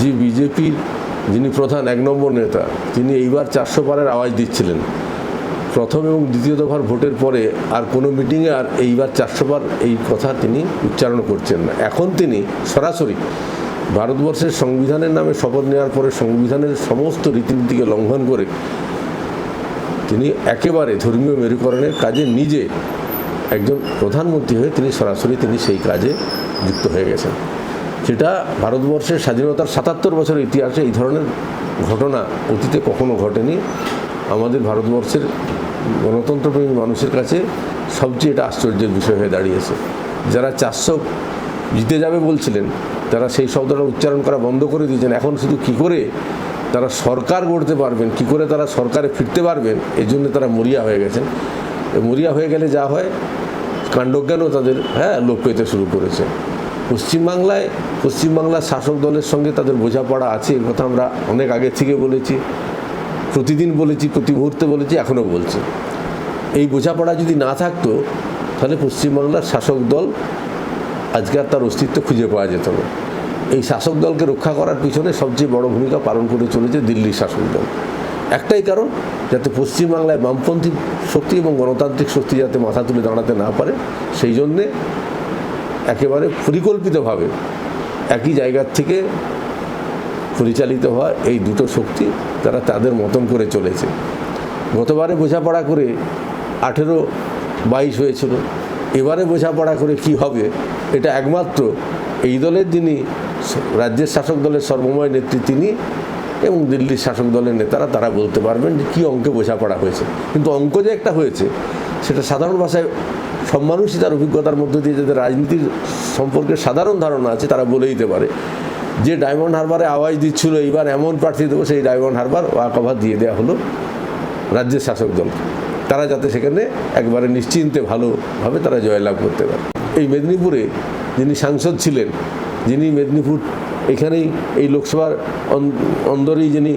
যে বিজেপির যিনি প্রধান, এক নম্বর নেতা, তিনি এইবার চারশো পারের আওয়াজ দিচ্ছিলেন। প্রথম এবং দ্বিতীয় দফার ভোটের পরে আর কোনো মিটিংয়ে আর এইবার চারশো বার এই কথা তিনি উচ্চারণ করছেন না। এখন তিনি সরাসরি ভারতবর্ষের সংবিধানের নামে শপথ নেওয়ার পরে সংবিধানের সমস্ত রীতিনীতিকে লঙ্ঘন করে তিনি একেবারে ধর্মীয় মেরুকরণের কাজে নিজে একজন প্রধানমন্ত্রী হয়ে তিনি সরাসরি তিনি সেই কাজে যুক্ত হয়ে গেছেন। যেটা ভারতবর্ষের স্বাধীনতার সাতাত্তর বছরের ইতিহাসে এই ধরনের ঘটনা অতীতে কখনো ঘটেনি। আমাদের ভারতবর্ষের গণতন্ত্রপ্রেমী মানুষের কাছে সবচেয়ে এটা আশ্চর্যের বিষয় হয়ে দাঁড়িয়েছে। যারা চারশো জিতে যাবে বলছিলেন, তারা সেই শব্দটা উচ্চারণ করা বন্ধ করে দিয়েছেন। এখন শুধু কি করে তারা সরকার গড়তে পারবেন, কি করে তারা সরকারে ফিরতে পারবেন, এই জন্য তারা মরিয়া হয়ে গেছেন। মরিয়া হয়ে গেলে যা হয়, কাণ্ডজ্ঞানও তাদের হ্যাঁ লোপ পেতে শুরু করেছে। পশ্চিমবাংলায়, পশ্চিমবাংলার শাসক দলের সঙ্গে তাদের বোঝাপড়া আছে, এ কথা আমরা অনেক আগে থেকে বলেছি। প্রতিদিন বলেছি, প্রতি মুহূর্তে বলেছি, এখনও বলছি। এই বোঝাপড়া যদি না থাকতো, তাহলে পশ্চিমবাংলার শাসক দল আজকে তার অস্তিত্ব খুঁজে পাওয়া যেত না। এই শাসক দলকে রক্ষা করার পিছনে সবচেয়ে বড় ভূমিকা পালন করে চলেছে দিল্লির শাসক দল। একটাই কারণ, যাতে পশ্চিমবাংলায় বামপন্থী শক্তি এবং গণতান্ত্রিক শক্তি যাতে মাথা তুলে দাঁড়াতে না পারে, সেই জন্যে একেবারে পরিকল্পিতভাবে একই জায়গার থেকে পরিচালিত হওয়া এই দুটো শক্তি তারা তাদের মতন করে চলেছে। গতবারে বোঝাপড়া করে আঠেরো বাইশ হয়েছিল। এবারে বোঝাপড়া করে কি হবে? এটা একমাত্র এই দলের যিনি রাজ্যের শাসক দলের সর্বময় নেত্রী তিনি এবং দিল্লির শাসক দলের নেতারা, তারা বলতে পারবেন যে কী অঙ্কে বোঝাপড়া হয়েছে। কিন্তু অঙ্ক যে একটা হয়েছে, সেটা সাধারণ ভাষায় সব মানুষই তার অভিজ্ঞতার মধ্য দিয়ে যাদের রাজনীতির সম্পর্কে সাধারণ ধারণা আছে, তারা বলে দিতে পারে। যে ডায়মন্ড হারবারে আওয়াজ দিচ্ছিল, এইবার এমন প্রার্থী দেবো, সেই ডায়মন্ড হারবার ওয়াক ওভার দিয়ে দেওয়া হলো রাজ্যের শাসক দলকে তারা যাতে সেখানে একবারে নিশ্চিন্তে ভালোভাবে তারা জয়লাভ করতে পারে। এই মেদিনীপুরে যিনি সাংসদ ছিলেন, যিনি মেদিনীপুর এখানেই এই লোকসভার অন্দরেই যিনি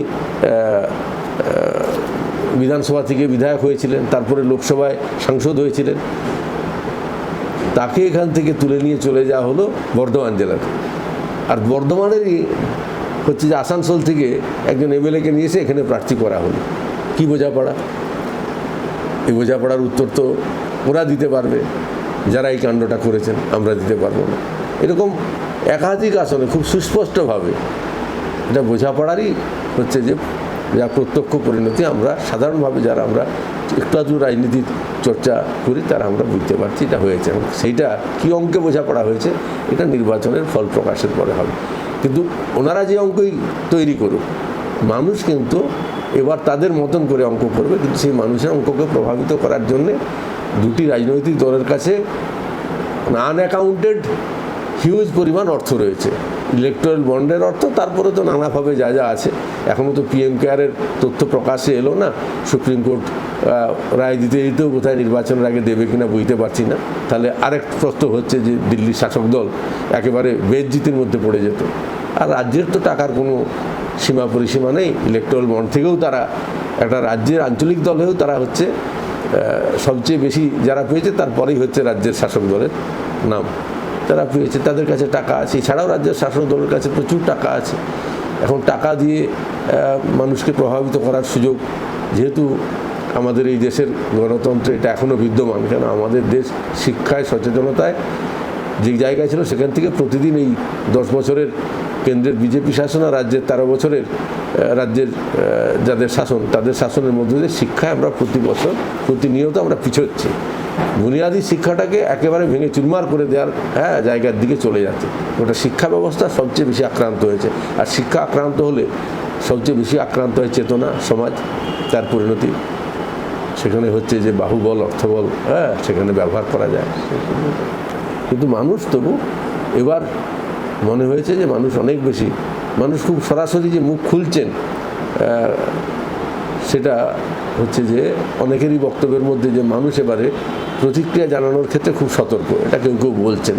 বিধানসভা থেকে বিধায়ক হয়েছিলেন, তারপরে লোকসভায় সাংসদ হয়েছিলেন তাকে এখান থেকে তুলে নিয়ে চলে যাওয়া হলো বর্ধমান জেলাতে। আর বর্ধমানেরই হচ্ছে যে আসানসোল থেকে একজন এমএলএকে নিয়ে এসে এখানে প্রার্থী করা হলো। কি বোঝাপড়া? এই বোঝাপড়ার উত্তর তো ওরা দিতে পারবে। যারা এই কাণ্ডটা করেছেন, আমরা দিতে পারব না। এরকম একাধিক আসনে খুব সুস্পষ্টভাবে। এটা বোঝাপড়ারই হচ্ছে যে যা প্রত্যক্ষ পরিণতি আমরা সাধারণভাবে যারা আমরা একটু আধটু রাজনীতির চর্চা করি, তারা আমরা বুঝতে পারছি এটা হয়েছে। এবং সেইটা কী অঙ্কে বোঝাপড়া হয়েছে, এটা নির্বাচনের ফল প্রকাশের পরে হবে। কিন্তু ওনারা যে অঙ্কই তৈরি করুক, মানুষ কিন্তু এবার তাদের মতন করে অঙ্ক করবে, কিন্তু সেই মানুষের অঙ্ককে প্রভাবিত করার জন্যে দুটি রাজনৈতিক দলের কাছে আনঅ্যাকাউন্টেড হিউজ পরিমাণ অর্থ রয়েছে। ইলেকট্রাল বন্ডের অর্থ, তারপরে তো নানাভাবে যা যা আছে। এখনও তো পিএম কেয়ারের তথ্য প্রকাশে এলো না। সুপ্রিম কোর্ট রায় দিতে দিতেও কোথায় নির্বাচনের আগে দেবে কিনা বুঝতে পারছি না। তাহলে আরেক প্রশ্ন হচ্ছে যে দিল্লির শাসক দল একেবারে বেদজিতের মধ্যে পড়ে যেত। আর রাজ্যের তো টাকার কোনো সীমা পরিসীমা নেই। ইলেকট্রাল বন্ড থেকেও তারা একটা রাজ্যের আঞ্চলিক দল হয়েও তারা হচ্ছে সবচেয়ে বেশি যারা পেয়েছে, তারপরেই হচ্ছে রাজ্যের শাসক দলের নাম। তারা পেয়েছে তাদের কাছে টাকা আছে। এছাড়াও রাজ্যের শাসক দলের কাছে প্রচুর টাকা আছে। এখন টাকা দিয়ে মানুষকে প্রভাবিত করার সুযোগ, যেহেতু আমাদের এই দেশের গণতন্ত্রে এটা এখনও বিদ্যমান, কেন আমাদের দেশ শিক্ষায়, সচেতনতায় যে জায়গায় ছিল, সেখান থেকে প্রতিদিন এই দশ বছরের কেন্দ্রের বিজেপি শাসন আর রাজ্যের তেরো বছরের রাজ্যের যাদের শাসন, তাদের শাসনের মধ্যে দিয়ে শিক্ষায় আমরা প্রতি বছর, প্রতিনিয়ত আমরা পিছোচ্ছি। বুনিয়াদী শিক্ষাটাকে একেবারে ভেঙে চুরমার করে দেওয়ার হ্যাঁ জায়গার দিকে চলে যাচ্ছে। ওটা শিক্ষা ব্যবস্থা সবচেয়ে বেশি আক্রান্ত হয়েছে। আর শিক্ষা আক্রান্ত হলে সবচেয়ে বেশি আক্রান্ত হয় চেতনা, সমাজ, তার পরিণতি। সেখানে হচ্ছে যে বাহুবল, অর্থবল হ্যাঁ সেখানে ব্যবহার করা যায়। কিন্তু মানুষ তবু এবার মনে হয়েছে যে মানুষ অনেক বেশি। মানুষ খুব সরাসরি যে মুখ খুলছেন সেটা হচ্ছে যে অনেকেরই বক্তব্যের মধ্যে যে মানুষ এবারে প্রতিক্রিয়া জানানোর ক্ষেত্রে খুব সতর্ক, এটা কেউ কেউ বলছেন